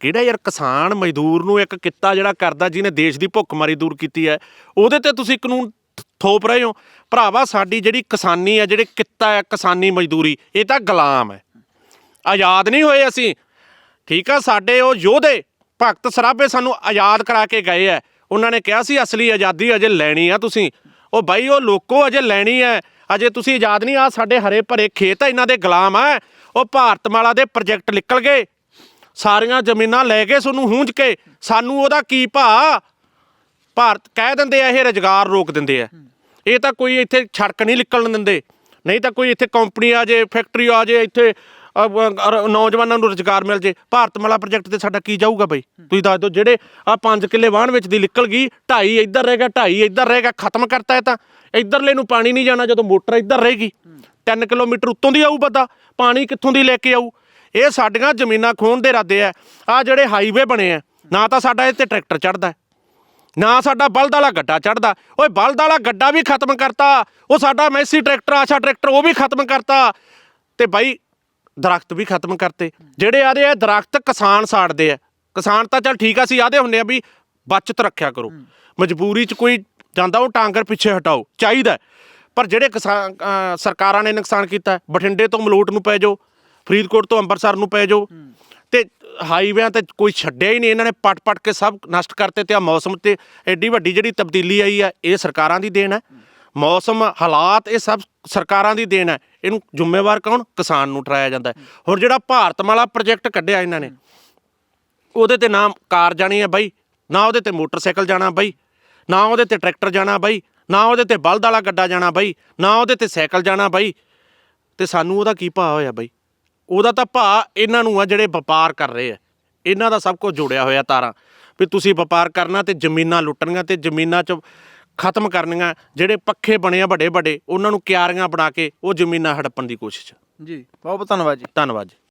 ਕਿਹੜਾ ਯਾਰ ਕਿਸਾਨ ਮਜ਼ਦੂਰ ਨੂੰ ਇੱਕ ਕਿੱਤਾ ਜਿਹੜਾ ਕਰਦਾ ਜਿਹਨੇ ਦੇਸ਼ ਦੀ ਭੁੱਖਮਰੀ ਦੂਰ ਕੀਤੀ ਹੈ? ਉਹਦੇ ਤੇ ਤੁਸੀਂ ਕਾਨੂੰਨ ਥ- ਥੋਪ ਰਹੇ ਹੋ। ਭਰਾਵਾ, ਸਾਡੀ ਜਿਹੜੀ ਕਿਸਾਨੀ ਹੈ, ਜਿਹੜੇ ਕਿੱਤਾ ਹੈ, ਕਿਸਾਨੀ ਮਜ਼ਦੂਰੀ, ਇਹ ਤਾਂ ਗੁਲਾਮ ਹੈ। ਆਜ਼ਾਦ ਨਹੀਂ ਹੋਏ ਅਸੀਂ। ਠੀਕ ਆ, ਸਾਡੇ ਉਹ ਯੋਧੇ, ਭਗਤ ਸਰਾਭੇ ਸਾਨੂੰ ਆਜ਼ਾਦ ਕਰਾ ਕੇ ਗਏ ਐ ਉਹਨਾਂ ਨੇ ਕਿਹਾ ਸੀ, ਅਸਲੀ ਆਜ਼ਾਦੀ ਅਜੇ ਲੈਣੀ ਆ ਤੁਸੀਂ। ਉਹ ਬਾਈ, ਉਹ ਲੋਕੋ ਅਜੇ ਲੈਣੀ ਐ ਅਜੇ ਤੁਸੀਂ ਆਜ਼ਾਦ ਨਹੀਂ ਆ ਸਾਡੇ ਹਰੇ ਭਰੇ ਖੇਤ ਆ, ਇਹਨਾਂ ਦੇ ਗੁਲਾਮ ਆ। ਉਹ ਭਾਰਤਮਾਲਾ ਦੇ ਪ੍ਰੋਜੈਕਟ ਨਿਕਲ ਗਏ। ਸਾਰੀਆਂ ਜ਼ਮੀਨਾਂ ਲੈ ਕੇ ਤੁਹਾਨੂੰ ਹੂੰਝ ਕੇ। ਸਾਨੂੰ ਉਹਦਾ ਕੀ ਭਾ ਭਾਰਤ, ਕਹਿ ਦਿੰਦੇ ਆ, ਇਹ ਰੁਜ਼ਗਾਰ ਰੋਕ ਦਿੰਦੇ ਆ। ਇਹ ਤਾਂ ਕੋਈ ਇੱਥੇ ਛੜਕ ਨਹੀਂ ਨਿਕਲਣ ਦਿੰਦੇ। ਨਹੀਂ ਤਾਂ ਕੋਈ ਇੱਥੇ ਕੰਪਨੀ ਆ ਜੇ, ਫੈਕਟਰੀ ਆ ਜੇ, ਇੱਥੇ ਅ, ਅ, ਨੌਜਵਾਨਾਂ ਨੂੰ ਰੁਜ਼ਗਾਰ ਮਿਲ ਜੇ। ਭਾਰਤਮਾਲਾ ਪ੍ਰੋਜੈਕਟ ਤੇ ਸਾਡਾ ਕੀ ਜਾਊਗਾ ਬਈ? ਤੁਸੀਂ ਦੱਸ ਦਿਓ ਜਿਹੜੇ ਆ 5 ਕਿੱਲੇ ਵਾਹਣ ਵਿੱਚ ਦੀ ਨਿਕਲ ਗਈ ਢਾਈ ਇੱਧਰ ਰਹੇਗਾ ਢਾਈ ਇੱਧਰ ਰਹੇਗਾ ਖਤਮ ਕਰਤਾ ਇਹ ਤਾਂ। ਇੱਧਰਲੇ ਨੂੰ ਪਾਣੀ ਨਹੀਂ ਜਾਣਾ ਜਦੋਂ ਮੋਟਰ ਇੱਧਰ ਰਹੇਗੀ 3 ਕਿਲੋਮੀਟਰ ਉੱਤੋਂ ਦੀ ਆਊ ਬੰਦਾ ਪਾਣੀ ਕਿੱਥੋਂ ਦੀ ਲੈ ਕੇ ਆਊ? ਇਹ ਸਾਡੀਆਂ ਜ਼ਮੀਨਾਂ ਖੋਣ ਦੇ ਇਰਾਦੇ ਆ। ਆ ਜਿਹੜੇ ਹਾਈਵੇ ਬਣੇ ਆ ਨਾ ਤਾਂ ਸਾਡਾ ਇੱਥੇ ਟਰੈਕਟਰ ਚੜਦਾ ਨਾ ਸਾਡਾ ਬਲਦ ਵਾਲਾ ਗੱਡਾ ਚੜਦਾ ਓਏ ਬਲਦ ਵਾਲਾ ਗੱਡਾ ਵੀ ਖਤਮ ਕਰਤਾ। ਉਹ ਸਾਡਾ ਮੈਸੀ ਟਰੈਕਟਰ ਆਸ਼ਾ ਟਰੈਕਟਰ ਉਹ ਵੀ ਖਤਮ ਕਰਤਾ। ਤੇ ਬਾਈ ਦਰਖਤ ਵੀ ਖਤਮ ਕਰਤੇ। ਜਿਹੜੇ ਆਦੇ ਆ ਦਰਖਤ ਕਿਸਾਨ ਸਾੜਦੇ ਆ। ਕਿਸਾਨ ਤਾਂ ਚੱਲ ਠੀਕ ਆ ਸੀ ਆਦੇ ਹੁੰਦੇ ਆ ਵੀ ਬਚਤ ਰੱਖਿਆ ਕਰੋ। ਮਜਬੂਰੀ 'ਚ ਕੋਈ ਜਾਂਦਾ ਉਹ ਟਾਂਗਰ ਪਿੱਛੇ ਹਟਾਓ ਚਾਹੀਦਾ। ਪਰ ਜਿਹੜੇ ਕਿਸਾਨ ਸਰਕਾਰਾਂ ਨੇ ਨੁਕਸਾਨ ਕੀਤਾ ਬਠਿੰਡੇ ਤੋਂ ਮਲੋਟ ਨੂੰ ਪੈ ਜਾਓ ਫਰੀਦਕੋਟ ਤੋਂ ਅੰਮ੍ਰਿਤਸਰ ਨੂੰ ਪੈ ਜਾਓ ਤੇ ਹਾਈਵੇਆਂ ਤੇ ਕੋਈ ਛੱਡਿਆ ਹੀ ਨਹੀਂ ਇਹਨਾਂ ਨੇ ਪਟ ਪਟ ਕੇ ਸਭ ਨਸ਼ਟ ਕਰਤੇ ਤੇ ਆ ਮੌਸਮ ਤੇ ਐਡੀ ਵੱਡੀ ਜਿਹੜੀ ਤਬਦੀਲੀ ਆਈ ਹੈ ਇਹ ਸਰਕਾਰਾਂ ਦੀ ਦੇਣ ਹੈ। ਮੌਸਮ, ਹਾਲਾਤ, ਇਹ ਸਭ ਸਰਕਾਰਾਂ ਦੀ ਦੇਣ ਹੈ। ਇਹਨੂੰ ਜ਼ਿੰਮੇਵਾਰ ਕੌਣ? ਕਿਸਾਨ ਨੂੰ ਠਹਿਰਾਇਆ ਜਾਂਦਾ ਹੈ। ਹੁਣ ਜਿਹੜਾ ਭਾਰਤਮਾਲਾ ਪ੍ਰੋਜੈਕਟ ਕੱਢਿਆ ਇਹਨਾਂ ਨੇ, ਉਹਦੇ ਤੇ ਨਾ ਕਾਰ ਜਾਣੀ ਹੈ ਬਾਈ, ਨਾ ਉਹਦੇ ਤੇ ਮੋਟਰਸਾਈਕਲ ਜਾਣਾ ਬਾਈ, ਨਾ ਉਹਦੇ ਤੇ ਟਰੈਕਟਰ ਜਾਣਾ ਬਾਈ, ਨਾ ਉਹਦੇ ਤੇ ਬਲਦ ਵਾਲਾ ਗੱਡਾ ਜਾਣਾ ਬਾਈ, ਨਾ ਉਹਦੇ ਤੇ ਸਾਈਕਲ ਜਾਣਾ ਬਾਈ। ਤੇ ਸਾਨੂੰ ਉਹਦਾ ਕੀ ਭਾਅ ਹੋਇਆ ਬਾਈ? ਉਹਦਾ ਤਾਂ ਭਾਅ ਇਹਨਾਂ ਨੂੰ ਆ ਜਿਹੜੇ ਵਪਾਰ ਕਰ ਰਹੇ ਆ। ਇਹਨਾਂ ਦਾ ਸਭ ਕੁਝ ਜੁੜਿਆ ਹੋਇਆ ਤਾਰਾਂ। ਵੀ ਤੁਸੀਂ ਵਪਾਰ ਕਰਨਾ ਤੇ ਜ਼ਮੀਨਾਂ ਲੁੱਟਣੀਆਂ ਤੇ ਜ਼ਮੀਨਾਂ 'ਚ ਖਤਮ ਕਰਨੀਆਂ ਜਿਹੜੇ ਪੱਖੇ ਬਣੇ ਆ ਵੱਡੇ ਵੱਡੇ ਉਹਨਾਂ ਨੂੰ ਕਿਆਰੀਆਂ ਬਣਾ ਕੇ ਉਹ ਜ਼ਮੀਨਾਂ ਹੜੱਪਣ ਦੀ ਕੋਸ਼ਿਸ਼। ਜੀ ਬਹੁਤ ਬਹੁਤ ਧੰਨਵਾਦ ਜੀ। ਧੰਨਵਾਦ ਜੀ।